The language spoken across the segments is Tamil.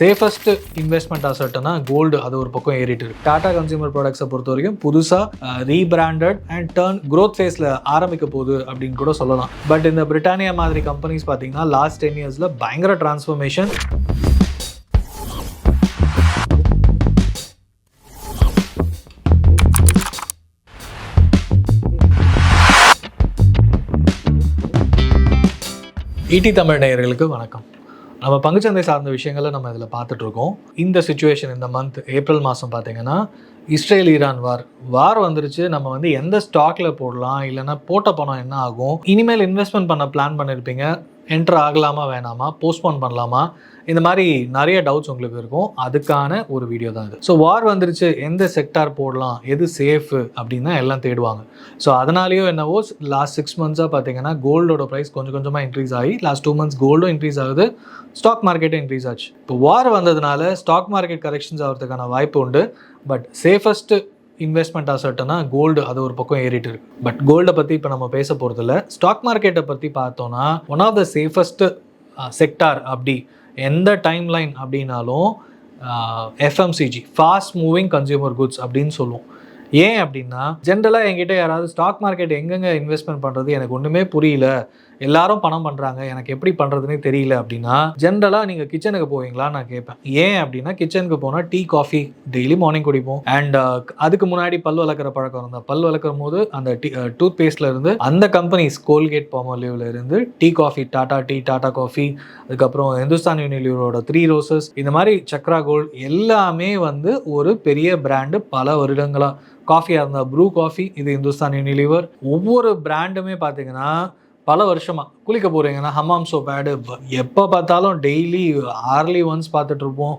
சேஃபஸ்ட் இன்வெஸ்ட்மெண்ட் அசட்டுனா கோல்டு அது ஒரு பக்கம் ஏறிட்டு இருக்கு. டாடா கன்சியூமர் ப்ராடக்ட்ஸை பொறுத்த வரைக்கும் புதுசாக ரீபிராண்டட் அண்ட் டர்ன் க்ரோத் ஃபேஸில் ஆரம்பிக்க போகுது அப்படின்னு கூட சொல்லலாம். பட் இந்த பிரிட்டானியா மாதிரி கம்பெனிஸ் பார்த்தீங்கன்னா லாஸ்ட் டென் இயர்ஸில் பயங்கர டிரான்ஸ்ஃபர்மேஷன் ஈடி தமிழ் நேயர்களுக்கு வணக்கம். நம்ம பங்குச்சந்தை சார்ந்த விஷயங்களை நம்ம இதில் பார்த்துட்ருக்கோம். இந்த சுச்சுவேஷன் இந்த மந்த் ஏப்ரல் மாதம் பார்த்தீங்கன்னா இஸ்ரேல் ஈரான் வார் வார் வந்துருச்சு. நம்ம வந்து எந்த ஸ்டாக்ல போடலாம்? இல்லைன்னா போட்ட பணம் என்ன ஆகும்? இனிமேல் இன்வெஸ்ட்மெண்ட் பண்ண பிளான் பண்ணியிருப்பீங்க என்டர் ஆகலாமா வேணாமா? போஸ்ட்போன் பண்ணலாமா? இந்த மாதிரி நிறைய டவுட்ஸ் உங்களுக்கு இருக்கும். அதுக்கான ஒரு வீடியோ தான் இது. ஸோ வார் வந்துருச்சு. எந்த செக்டார் போடலாம்? எது சேஃபு அப்படின்னு தான் எல்லாம் தேடுவாங்க. ஸோ அதனாலேயோ என்னவோ லாஸ்ட் சிக்ஸ் மந்த்ஸாக பார்த்தீங்கன்னா கோல்டோட ப்ரைஸ் கொஞ்சம் கொஞ்சமாக இன்க்ரீஸ் ஆகி லாஸ்ட் டூ மந்த்ஸ் கோல்டும் இன்க்ரீஸ் ஆகுது. ஸ்டாக் மார்க்கெட்டும் இன்க்ரீஸ் ஆச்சு. இப்போ வார் வந்ததுனால ஸ்டாக் மார்க்கெட் கரெக்ஷன்ஸ் ஆகிறதுக்கான வாய்ப்பு உண்டு. பட் சேஃபஸ்ட் இன்வெஸ்ட்மெண்ட் அசட்டுனா கோல்டு அது ஒரு பக்கம் ஏறிட்டு இருக்கு. பட் கோல்டை பற்றி இப்போ நம்ம பேச போகிறதில்ல ஸ்டாக் மார்க்கெட்டை பற்றி பார்த்தோன்னா one of the safest sector அப்படி எந்த டைம் லைன் அப்படின்னாலும் FMCG fast moving consumer goods அப்படின்னு சொல்லுவோம். ஏன் அப்படின்னா ஜென்ரலாக என்கிட்ட யாராவது ஸ்டாக் மார்க்கெட் எங்கெங்க இன்வெஸ்ட்மெண்ட் பண்ணுறது எனக்கு ஒன்றுமே புரியல. எல்லாரும் பணம் பண்ணுறாங்க எனக்கு எப்படி பண்ணுறதுனே தெரியல அப்படின்னா ஜென்ரலாக நீங்கள் கிச்சனுக்கு போவீங்களா? நான் கேட்பேன் ஏன் அப்படின்னா கிச்சனுக்கு போனால் டீ காஃபி டெய்லி மார்னிங் குடிப்போம். அண்ட் uh, அதுக்கு முன்னாடி பல் வளர்க்குற பழக்கம் இருந்தால் பல் வளர்க்கும் போது அந்த டீ டூத் பேஸ்ட்ல இருந்து அந்த கம்பெனிஸ் கோல்கேட் பாமோலிவ்ல இருந்து tea coffee Tata tea Tata coffee அதுக்கப்புறம் இந்துஸ்தான் யூனிலிவரோட த்ரீ ரோசஸ் இந்த மாதிரி சக்ரா கோல்ட் எல்லாமே வந்து ஒரு பெரிய பிராண்டு பல வருடங்களா. காஃபியாக இருந்தால் ப்ரூ காஃபி இது இந்துஸ்தான் யூனிலிவர் ஒவ்வொரு பிராண்டுமே பார்த்தீங்கன்னா பல வருஷமாக குளிக்க போகிறீங்கன்னா ஹமாம் சோப் ஆடு எப்போ பார்த்தாலும் டெய்லி ஆர்லி ஒன்ஸ் பார்த்துட்ருப்போம்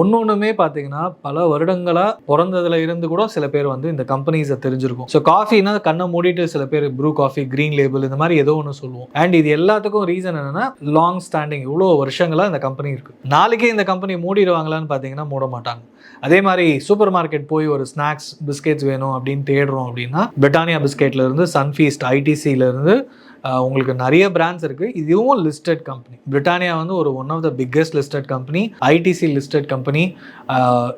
ஒன்று ஒன்றுமே பார்த்தீங்கன்னா பல வருடங்களாக பிறந்ததுல இருந்து கூட சில பேர் வந்து இந்த கம்பெனிஸை தெரிஞ்சிருக்கும். ஸோ காஃபினா கண்ணை மூடிட்டு சில பேர் ப்ரூ காஃபி க்ரீன் லேபிள் இந்த மாதிரி ஏதோ ஒன்று சொல்லுவோம். அண்ட் இது எல்லாத்துக்கும் ரீசன் என்னென்னா லாங் ஸ்டாண்டிங் இவ்வளோ வருஷங்களாக இந்த கம்பெனி இருக்குது நாளைக்கே இந்த கம்பெனி மூடிடுவாங்களான்னு பார்த்தீங்கன்னா மூட மாட்டாங்க. அதே மாதிரி சூப்பர் மார்க்கெட் போய் ஒரு ஸ்நாக்ஸ் பிஸ்கெட்ஸ் வேணும் அப்படின்னு தேடுறோம் அப்படின்னா பிரிட்டானியா பிஸ்கெட்லேருந்து சன்ஃபீஸ்ட் ஐடிசியிலேருந்து உங்களுக்கு நிறைய பிராண்ட்ஸ் இருக்குது இதுவும் லிஸ்டட் கம்பெனி பிரிட்டானியா வந்து ஒரு one of the biggest listed company ITC listed company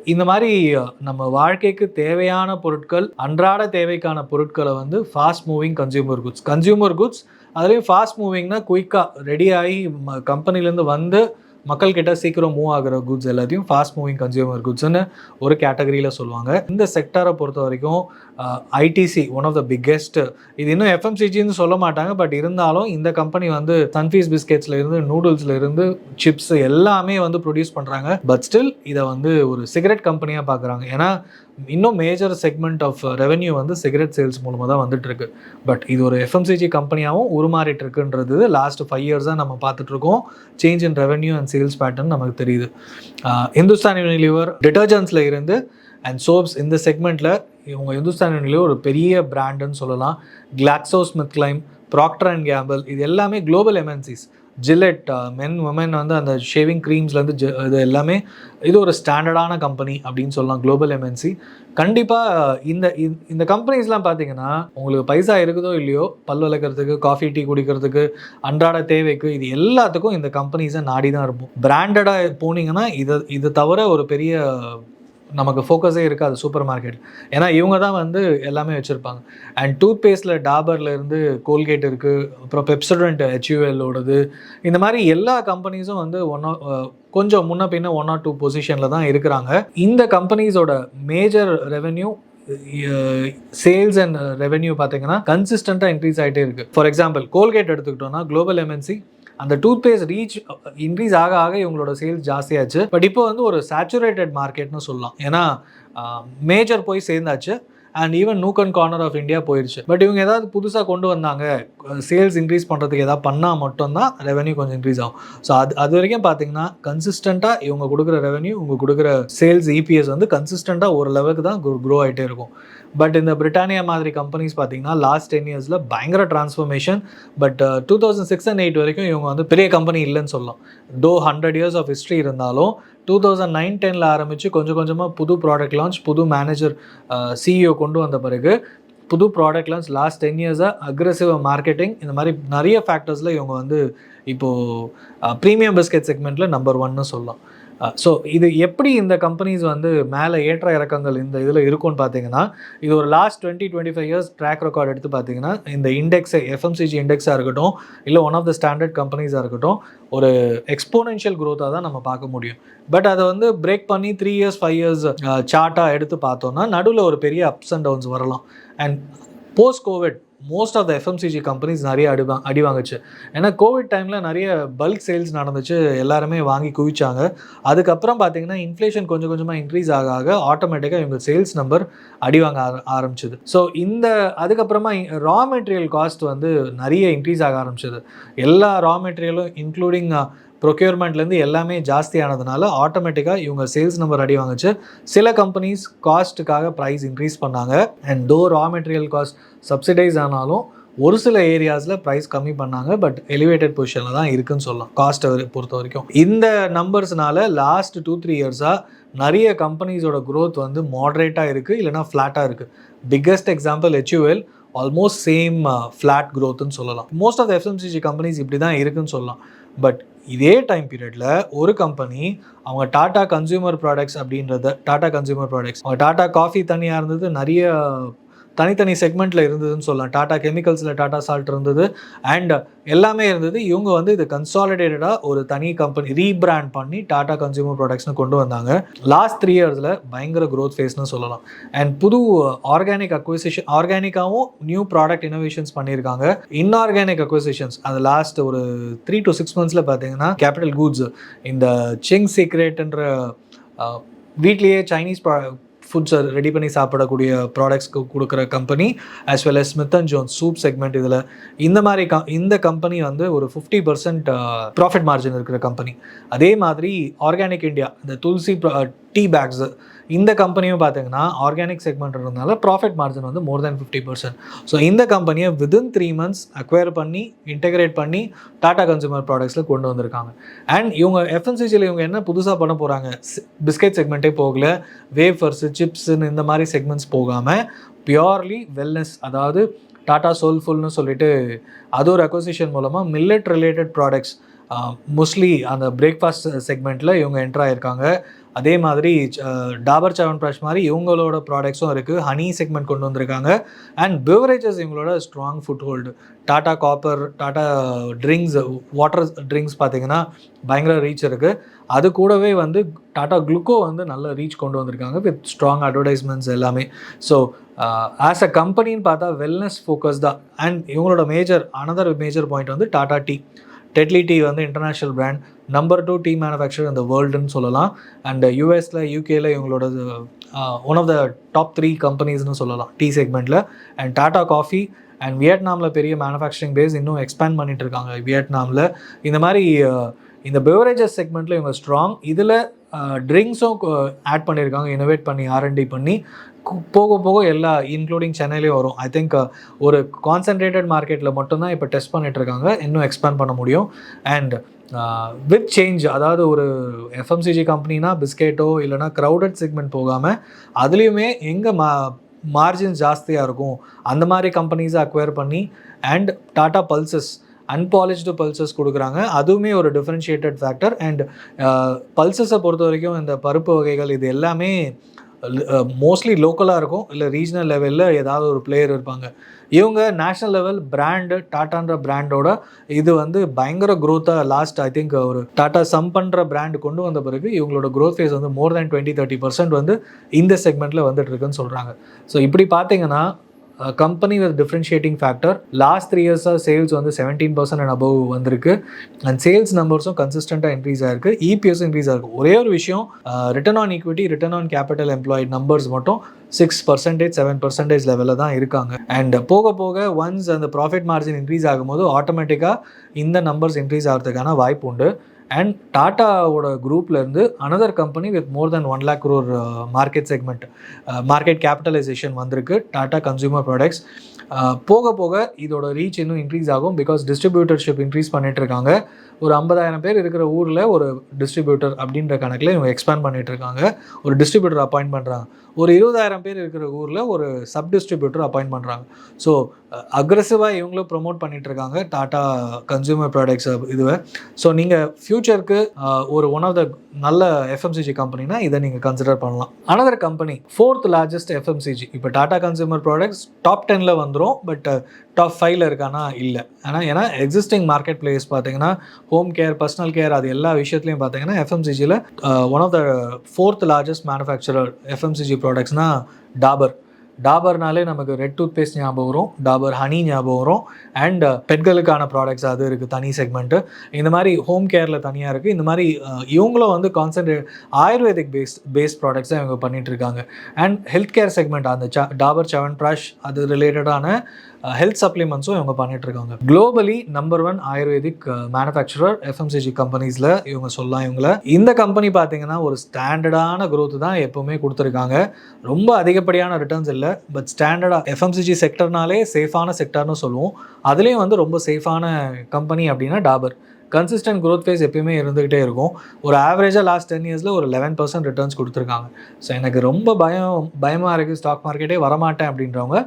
இந்த மாதிரி நம்ம வாழ்க்கைக்கு தேவையான பொருட்கள் அன்றாட தேவைக்கான பொருட்களை வந்து fast moving consumer goods consumer goods அதுலேயும் ஃபாஸ்ட் மூவிங்னா குயிக்காக ரெடி ஆகி கம்பெனிலேருந்து வந்து மக்கள் கிட்ட சீக்கிரம் மூவ் ஆகிற குட்ஸ் எல்லாத்தையும் ஃபாஸ்ட் மூவிங் கன்சியூமர் குட்ஸ்னு ஒரு கேட்டகரியில் சொல்லுவாங்க. இந்த செக்டாரை பொறுத்த வரைக்கும் ITC one of the biggest இது இன்னும் எஃப்எம்சிஜின்னு சொல்ல மாட்டாங்க பட் இருந்தாலும் இந்த கம்பெனி வந்து சன்ஃபீஸ் பிஸ்கெட்ஸ்ல இருந்து நூடுல்ஸ்ல இருந்து சிப்ஸ் எல்லாமே வந்து ப்ரொடியூஸ் பண்ணுறாங்க பட் ஸ்டில் இதை வந்து ஒரு சிகரெட் கம்பெனியாக பார்க்குறாங்க. ஏன்னா இன்னும் மேஜர் செக்மெண்ட் ஆஃப் ரெவென்யூ வந்து சிகரெட் சேல்ஸ் மூலமாக தான் வந்துட்டு இருக்கு பட் இது ஒரு எஃப்எம்சிஜி கம்பெனியாகவும் உருமாறிட்டு இருக்குன்றது லாஸ்ட் ஃபைவ் இயர்ஸாக நம்ம பார்த்துட்டு இருக்கோம் change in revenue and sales pattern நமக்கு தெரியுது. இந்துஸ்தான் யூனிலிவர் டிட்டர்ஜென்ட்ஸில் இருந்து அண்ட் சோப்ஸ் இந்த செக்மெண்ட்டில் இவங்க இந்துஸ்தான் யூனிலிவர் ஒரு பெரிய பிராண்டுன்னு சொல்லலாம். Glaxo Smith Kline Procter and Gamble இது எல்லாமே global MNCs Gillette men women வந்து அந்த ஷேவிங் க்ரீம்ஸ்லேருந்து இது எல்லாமே இது ஒரு ஸ்டாண்டர்டான கம்பெனி அப்படின்னு சொல்லலாம் குளோபல் எம்என்சி கண்டிப்பாக இந்த இந்த- இந்த கம்பெனிஸ்லாம் பார்த்தீங்கன்னா உங்களுக்கு பைசா இருக்குதோ இல்லையோ பல் விளக்கிறதுக்கு காஃபி டீ குடிக்கிறதுக்கு அன்றாட தேவைக்கு இது எல்லாத்துக்கும் இந்த கம்பெனிஸை நாடி தான் இருப்போம். பிராண்டடாக போனீங்கன்னா இதை இது தவிர ஒரு பெரிய நமக்கு ஃபோக்கஸே இருக்காது சூப்பர் மார்க்கெட் ஏன்னா இவங்க தான் வந்து எல்லாமே வச்சுருப்பாங்க. அண்ட் டூத் பேஸ்டில் டாபர்லேருந்து கோல்கேட் இருக்குது அப்புறம் பெப்சடன்ட் ஹெச்யூஎல்லோடது இந்த மாதிரி எல்லா கம்பெனிஸும் வந்து ஒன் கொஞ்சம் முன்ன பின்ன ஒன் ஆர் டூ பொசிஷனில் தான் இருக்கிறாங்க. இந்த கம்பெனிஸோட major revenue sales and revenue பார்த்தீங்கன்னா கன்சிஸ்டண்ட்டாக இன்க்ரீஸ் ஆகிட்டே இருக்குது ஃபார் எக்ஸாம்பிள் கோல்கேட் எடுத்துக்கிட்டோம்னா குளோபல் எம்என்சி அந்த டூத் பேஸ்ட் ரீச் இன்க்ரீஸ் ஆக ஆக இவங்களோட சேல்ஸ் ஜாஸ்தியாச்சு. பட் இப்போ வந்து ஒரு சேச்சுரேட்டட் மார்க்கெட்னு சொல்லலாம். ஏன்னா மேஜர் போய் சேர்ந்தாச்சு. And even nook and corner of India போயிடுச்சு பட் இவங்க ஏதாவது புதுசாக கொண்டு வந்தாங்க சேல்ஸ் இன்க்ரீஸ் பண்ணுறதுக்கு ஏதாவது பண்ணால் மட்டும்தான் ரெவன்யூ கொஞ்சம் இன்க்ரீஸ் ஆகும். ஸோ அது அது வரைக்கும் பார்த்தீங்கன்னா கன்சிஸ்டண்ட்டாக இவங்க கொடுக்குற ரெவன்யூ இவங்க கொடுக்குற சேல்ஸ் இபிஎஸ் வந்து கன்சிஸ்டண்ட்டாக ஒரு லெவலுக்கு தான் க்ரோ ஆகிட்டே இருக்கும். பட் இந்த பிரிட்டானியா மாதிரி கம்பெனிஸ் பார்த்தீங்கன்னா லாஸ்ட் டென் இயர்ஸில் பயங்கர transformation but two thousand six and eight வரைக்கும் இவங்க வந்து பெரிய கம்பெனி இல்லைன்னு சொல்லலாம். Two hundred years of history இருந்தாலும் டூ தௌசண்ட் நைன் டெனில் ஆரம்பித்து கொஞ்சம் கொஞ்சமாக புது ப்ராடக்ட் லான்ச் புது மேனேஜர் சிஇஓ uh, கொண்டு வந்த பிறகு புது ப்ராடக்ட் லான்ச் லாஸ்ட் டென் இயர்ஸாக அக்ரெசிவ் மார்க்கெட்டிங் இந்த மாதிரி நிறைய ஃபேக்டர்ஸில் இவங்க வந்து இப்போது ப்ரீமியம் பிஸ்கெட் செக்மெண்ட்டில் நம்பர் ஒன்னு சொல்லலாம். ஸோ இது எப்படி இந்த கம்பெனிஸ் வந்து மேலே ஏற்ற இறக்கங்கள் இந்த இதில் இருக்கும்னு பார்த்தீங்கன்னா இது ஒரு last twenty twenty five years track record எடுத்து பார்த்தீங்கன்னா இந்த இண்டெக்ஸை எஃப்எம்சிஜி இண்டெக்ஸாக இருக்கட்டும் இல்லை ஒன் ஆஃப் த ஸ்டாண்டர்ட் கம்பெனிஸாக இருக்கட்டும் ஒரு எக்ஸ்போனென்ஷியல் க்ரோத்தாக தான் நம்ம பார்க்க முடியும். பட் அதை வந்து பிரேக் பண்ணி த்ரீ இயர்ஸ் ஃபைவ் இயர்ஸ் சார்ட்டாக எடுத்து பார்த்தோம்னா நடுவில் ஒரு பெரிய அப்ஸ் அண்ட் டவுன்ஸ் வரலாம். And post COVID most of the FMCG companies நிறைய அடி அடி வாங்குச்சு. ஏன்னா கோவிட் டைமில் நிறைய பல்க் சேல்ஸ் நடந்துச்சு. எல்லாருமே வாங்கி குவிச்சாங்க. அதுக்கப்புறம் பார்த்தீங்கன்னா இன்ஃப்ளேஷன் கொஞ்சம் கொஞ்சமாக இன்க்ரீஸ் ஆக ஆக ஆட்டோமேட்டிக்காக இவங்க சேல்ஸ் நம்பர் அடி வாங்க ஆர- ஆரம்பிச்சது. ஸோ இந்த அதுக்கப்புறமா ரா மெட்டீரியல் காஸ்ட் வந்து நிறைய இன்க்ரீஸ் ஆக ஆரம்பிச்சது. எல்லா ரா மெட்டீரியலும் இன்க்ளூடிங் ப்ரொக்யூர்மெண்ட்லேருந்து எல்லாமே ஜாஸ்தியானதுனால ஆட்டோமேட்டிக்காக இவங்க சேல்ஸ் நம்பர் அடி வாங்குச்சு. சில கம்பெனிஸ் காஸ்ட்டுக்காக ப்ரைஸ் இன்க்ரீஸ் பண்ணாங்க. And though raw material cost subsidise ஆனாலும் ஒரு சில ஏரியாஸில் ப்ரைஸ் கம்மி பண்ணாங்க. பட் எலிவேட்டட் பொசிஷனில் தான் இருக்குன்னு சொல்லலாம். காஸ்ட்டை பொறுத்த வரைக்கும். இந்த நம்பர்ஸ்னால லாஸ்ட் டூ த்ரீ இயர்ஸாக நிறைய கம்பெனிஸோட க்ரோத் வந்து மாட்ரேட்டாக இருக்குது இல்லைனா ஃப்ளாட்டாக இருக்குது biggest example HUL almost same flat க்ரோத்துன்னு சொல்லலாம். மோஸ்ட் ஆஃப் எஃப்எம்சிஜி கம்பெனிஸ் இப்படி தான் இருக்குன்னு சொல்லலாம். பட் இதே டைம் பீரியடில் ஒரு கம்பெனி அவங்க டாடா கன்சியூமர் ப்ராடக்ட்ஸ் அப்படின்றத டாடா கன்சியூமர் ப்ராடக்ட்ஸ் அவங்க டாடா காஃபி தனியாக இருந்தது நிறைய தனித்தனி செக்மெண்ட்டில் இருந்ததுன்னு சொல்லலாம். டாடா கெமிக்கல்ஸில் டாடா சால்ட் இருந்தது. அண்ட் எல்லாமே இருந்தது. இவங்க வந்து இது கன்சாலிடேட்டடாக ஒரு தனி கம்பெனி ரீபிராண்ட் பண்ணி டாடா கன்சியூமர் ப்ராடக்ட்ஸ்னு கொண்டு வந்தாங்க. லாஸ்ட் த்ரீ இயர்ஸில் பயங்கர க்ரோத் ஃபேஸ்னு சொல்லலாம். அண்ட் புது ஆர்கானிக் அக்விசிஷன் ஆர்கானிக்காகவும் நியூ ப்ராடக்ட் இனோவேஷன்ஸ் பண்ணியிருக்காங்க. இன்ஆர்கானிக் அக்விசிஷன்ஸ் அது லாஸ்ட் ஒரு த்ரீ டு சிக்ஸ் மந்த்ஸில் பார்த்தீங்கன்னா கேபிட்டல் கூட்ஸ் இந்த சிங் சீக்ரெட்ன்ற வீட்லேயே சைனீஸ் ஃபுட்ஸை ரெடி பண்ணி சாப்பிடக்கூடிய ப்ராடக்ட்ஸ்க்கு கொடுக்குற company as well as Smith and Jones soup segment இதில் இந்த மாதிரி க இந்த கம்பெனி வந்து ஒரு ஃபிஃப்டி பர்சன்ட் ப்ராஃபிட் மார்ஜின் இருக்கிற கம்பெனி அதே மாதிரி ஆர்கானிக் இந்தியா இந்த துளசி டீ பேக்ஸு இந்த கம்பெனியும் பார்த்தீங்கன்னா ஆர்கானிக் செக்மெண்ட்றதுனால ப்ராஃபிட் மார்ஜின் வந்து more than fifty percent so இந்த கம்பெனியை வித்தின் த்ரீ மந்த்ஸ் அக்வயர் பண்ணி இன்டெகிரேட் பண்ணி டாடா கன்சூமர் ப்ராடக்ட்ஸில் கொண்டு வந்திருக்காங்க. அண்ட் இவங்க எஃப்என்சிஜியில் இவங்க என்ன புதுசாக பண்ண போகிறாங்க பிஸ்கெட் செக்மெண்ட்டே போகல. வேஃபர்ஸு சிப்ஸுன்னு இந்த மாதிரி செக்மெண்ட்ஸ் போகாமல் பியோர்லி வெல்னஸ் அதாவது டாடா சோல்ஃபுல்னு சொல்லிட்டு அது ஒரு அக்வசிஷன் மூலமாக மில்லட் ரிலேட்டட் ப்ராடக்ட்ஸ் மோஸ்ட்லி அந்த பிரேக்ஃபாஸ்ட் செக்மெண்ட்டில் இவங்க என்டர் ஆயிருக்காங்க. அதே மாதிரி டாபர் சவன் ப்ரஷ் மாதிரி இவங்களோட ப்ராடக்ட்ஸும் இருக்குது ஹனி செக்மெண்ட் கொண்டு வந்திருக்காங்க. அண்ட் பிவரேஜஸ் இவங்களோட strong foothold Tata copper Tata drinks water drinks பார்த்தீங்கன்னா பயங்கர ரீச் இருக்குது அது கூடவே வந்து டாடா குளுக்கோ வந்து நல்ல ரீச் கொண்டு வந்திருக்காங்க வித் ஸ்ட்ராங் அட்வர்டைஸ்மெண்ட்ஸ் எல்லாமே. ஸோ ஆஸ் அ கம்பெனின்னு பார்த்தா வெல்னஸ் ஃபோக்கஸ் தான். அண்ட் இவங்களோட மேஜர் அனதர் மேஜர் பாயிண்ட் வந்து டாடா டீ டெட்லி டீ வந்து international brand number two tea manufacture இந்த வேர்ல்டுன்னு சொல்லலாம். அண்ட் யூஎஸில் யூகேல இவங்களோட one of the top three கம்பெனிஸ்னு சொல்லலாம் டீ செக்மெண்ட்டில் அண்ட் டாடா காஃபி அண்ட் வியட்நாமில் பெரிய மேனுஃபேக்சரிங் பேஸ் இன்னும் எக்ஸ்பேண்ட் பண்ணிட்டு இருக்காங்க வியட்நாமில். இந்த மாதிரி இந்த பெவரேஜஸ் செக்மெண்ட்டில் இவங்க ஸ்ட்ராங் இதில் ட்ரிங்க்ஸும் ஆட் பண்ணியிருக்காங்க இனோவேட் பண்ணி ஆர்என்டி பண்ணி. போக போக எல்லா இன்க்ளூடிங் சென்னையிலேயும் வரும். ஐ திங்க் ஒரு கான்சென்ட்ரேட்டட் மார்க்கெட்டில் மட்டும்தான் இப்போ டெஸ்ட் பண்ணிட்டு இருக்காங்க. இன்னும் எக்ஸ்பேண்ட் பண்ண முடியும். அண்ட் வித் சேஞ்ச் அதாவது ஒரு எஃப்எம்சிஜி கம்பெனினா பிஸ்கெட்டோ இல்லைனா க்ரௌடட் செக்மெண்ட் போகாமல் அதுலேயுமே எங்கே மா மார்ஜின் ஜாஸ்தியாக இருக்கும் அந்த மாதிரி கம்பெனிஸை அக்வயர் பண்ணி and Tata pulses unpolished pulses கொடுக்குறாங்க. அதுவுமே ஒரு டிஃப்ரென்ஷியேட்டட் ஃபேக்டர் அண்ட் பல்சஸை பொறுத்த வரைக்கும் இந்த பருப்பு வகைகள் இது எல்லாமே மோஸ்ட்லி லோக்கலாக இருக்கும். இல்லை ரீஜனல் லெவலில் ஏதாவது ஒரு பிளேயர் இருப்பாங்க. இவங்க நேஷ்னல் லெவல் பிராண்டு டாட்டான்ற பிராண்டோட இது வந்து பயங்கர க்ரோத்தாக லாஸ்ட் ஐ திங்க் ஒரு டாட்டா சம் பண்ணுற பிராண்டு கொண்டு வந்த பிறகு இவங்களோட க்ரோத் ஃபேஸ் வந்து more than twenty thirty percent வந்து இந்த செக்மெண்ட்டில் வந்துட்டு இருக்குன்னு சொல்கிறாங்க ஸோ இப்படி பார்த்தீங்கன்னா company with differentiating factor last three இயர்ஸாக சேல்ஸ் வந்து செவன்டீன் பர்சன்ட் அண்ட் அபவ் வந்திருக்கு. அண்ட் சேல்ஸ் நம்பர்ஸும் கன்சிஸ்டண்ட்டாக இன்க்ரீஸ் ஆயிருக்கு. இபிஎஸ் இன்க்ரீஸ் ஆயிருக்கு. ஒரே ஒரு விஷயம் return on equity return on capital employed numbers மட்டும் சிக்ஸ் பர்சன்டேஜ் செவன் பர்சன்டேஜ் லெவலில் தான் இருக்காங்க. அண்ட் போக போக ஒன்ஸ் அந்த ப்ராஃபிட் மார்ஜின் இன்க்ரீஸ் ஆகும்போது ஆட்டோமேட்டிக்காக இந்த நம்பர்ஸ் இன்க்ரீஸ் ஆகிறதுக்கான வாய்ப்பு உண்டு. அண்ட் டாட்டாவோட குரூப்லேருந்து another company with more than one lakh crore market segment market capitalisation வந்திருக்கு. டாட்டா கன்சூமர் ப்ராடக்ட்ஸ் போக போக இதோட ரீச் இன்னும் இன்க்ரீஸ் ஆகும் பிகாஸ் டிஸ்ட்ரிபியூட்டர்ஷிப் இன்க்ரீஸ் பண்ணிட்டு இருக்காங்க. ஒரு ஐம்பதாயிரம் பேர் இருக்கிற ஊரில் ஒரு டிஸ்ட்ரிபியூட்டர் அப்படின்ற கணக்கில் இவங்க எக்ஸ்பேண்ட் பண்ணிகிட்டு இருக்காங்க. ஒரு டிஸ்ட்ரிபியூட்டர் அப்பாயிண்ட் பண்ணுறாங்க ஒரு இருபதாயிரம் பேர் இருக்கிற ஊரில் ஒரு சப் டிஸ்ட்ரிபியூட்டர் அப்பாயிண்ட் பண்ணுறாங்க ஸோ அக்ரெசிவாக இவங்களும் ப்ரொமோட் பண்ணிட்டு இருக்காங்க. டாடா கன்சூமர் ப்ராடக்ட்ஸ் இதுவை. ஸோ நீங்கள் ஃப்யூச்சருக்கு ஃபியூச்சருக்கு ஒரு ஒன் ஆஃப் த நல்ல எஃப்எம்சிஜி கம்பெனினா இதை நீங்கள் கன்சிடர் பண்ணலாம். Another company fourth largest FMCG இப்போ டாடா கன்சூமர் ப்ராடக்ட்ஸ் டாப் டெனில் வந்துடும் பட் டாப் ஃபைவ்ல இருக்கானா? இல்லை. ஆனால் ஏன்னா எக்ஸிஸ்டிங் மார்க்கெட் பிளேஸ் பார்த்தீங்கன்னா ஹோம் கேர் பர்சனல் கேர் அது எல்லா விஷயத்துலையும் பார்த்தீங்கன்னா எஃப்எம்சிஜியில் one of the fourth largest manufacturer FMCG ப்ராடக்ட்ஸ்னால் Dabur டாபர்னாலே நமக்கு ரெட் டூத் பேஸ்ட் ஞாபகம் வரும் டாபர் ஹனி ஞாபகம் வரும் அண்ட் பெண்களுக்கான ப்ராடக்ட்ஸ் அது இருக்குது தனி செக்மெண்ட்டு இந்த மாதிரி ஹோம் கேரில் தனியாக இருக்குது இந்த மாதிரி இவங்களும் வந்து concentrate ayurvedic paste paste products தான் இவங்க பண்ணிகிட்ருக்காங்க இருக்காங்க. அண்ட் ஹெல்த் கேர் செக்மெண்ட் அந்த ச டாபர் செவன் ப்ராஷ் அது ரிலேட்டடான ஹெல்த் சப்ளிமெண்ட்ஸும் இவங்க பண்ணிட்டு இருக்காங்க globally number one ayurvedic manufacturer FMCG கம்பெனிஸில் இவங்க சொல்லலாம் இவங்கள. இந்த கம்பெனி பார்த்தீங்கன்னா ஒரு ஸ்டாண்டர்டான குரோத் தான் எப்பவுமே கொடுத்துருக்காங்க. ரொம்ப அதிகப்படியான ரிட்டர்ன்ஸ் இல்லை. பட் ஸ்டாண்டர்டாக எஃப்எம்சிஜி செக்டர்னாலே சேஃபான செக்டர்னு சொல்லுவோம். அதுலேயும் வந்து ரொம்ப சேஃபான கம்பெனி அப்படின்னா டாபர் கன்சிஸ்டன்ட் க்ரோத் ஃபேஸ் எப்பயுமே இருந்துகிட்டே இருக்கும். ஒரு ஆவரேஜாக லாஸ்ட் டென் இயர்ஸில் ஒரு லெவன் பர்சன்ட் ரிட்டர்ன்ஸ் கொடுத்துருக்காங்க. ஸோ எனக்கு ரொம்ப பயம் பயமாக இருக்குது ஸ்டாக் மார்க்கெட்டே வரமாட்டேன் அப்படின்றவங்க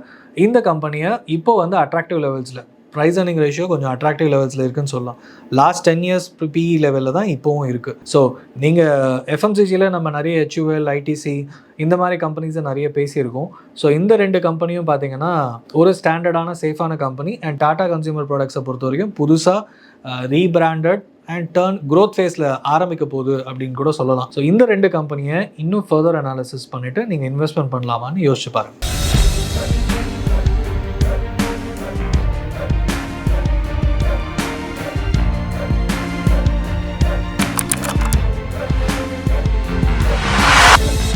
இந்த கம்பெனியை இப்போ வந்து அட்ராக்டிவ் லெவல்ஸில் ப்ரைஸ் அர்னிங் ரேஷியோ கொஞ்சம் அட்ராக்டிவ் லெவல்ஸில் இருக்குன்னு சொல்லலாம். லாஸ்ட் டென் இயர்ஸ் பிஇ லெவலில் தான் இப்போவும் இருக்குது ஸோ நீங்கள் எஃப்எம்சிஜியில் நம்ம நிறைய ஹெச்யூஎல் ஐடிசி இந்த மாதிரி கம்பெனிஸை நிறைய பேசியிருக்கோம். ஸோ இந்த ரெண்டு கம்பெனியும் பார்த்தீங்கன்னா ஒரு ஸ்டாண்டர்டான சேஃபான கம்பெனி அண்ட் டாடா கன்சியூமர் ப்ராடக்ட்ஸை பொறுத்த வரைக்கும் புதுசாக ரீபிராண்டட் அண்ட் டேர்ன் க்ரோத் ஃபேஸில் ஆரம்பிக்க போகுது அப்படின்னு கூட சொல்லலாம். ஸோ இந்த ரெண்டு கம்பெனியை இன்னும் ஃபர்தர் அனாலிசிஸ் பண்ணிவிட்டு நீங்கள் இன்வெஸ்ட்மெண்ட் பண்ணலாமான்னு யோசிச்சு பாருங்கள்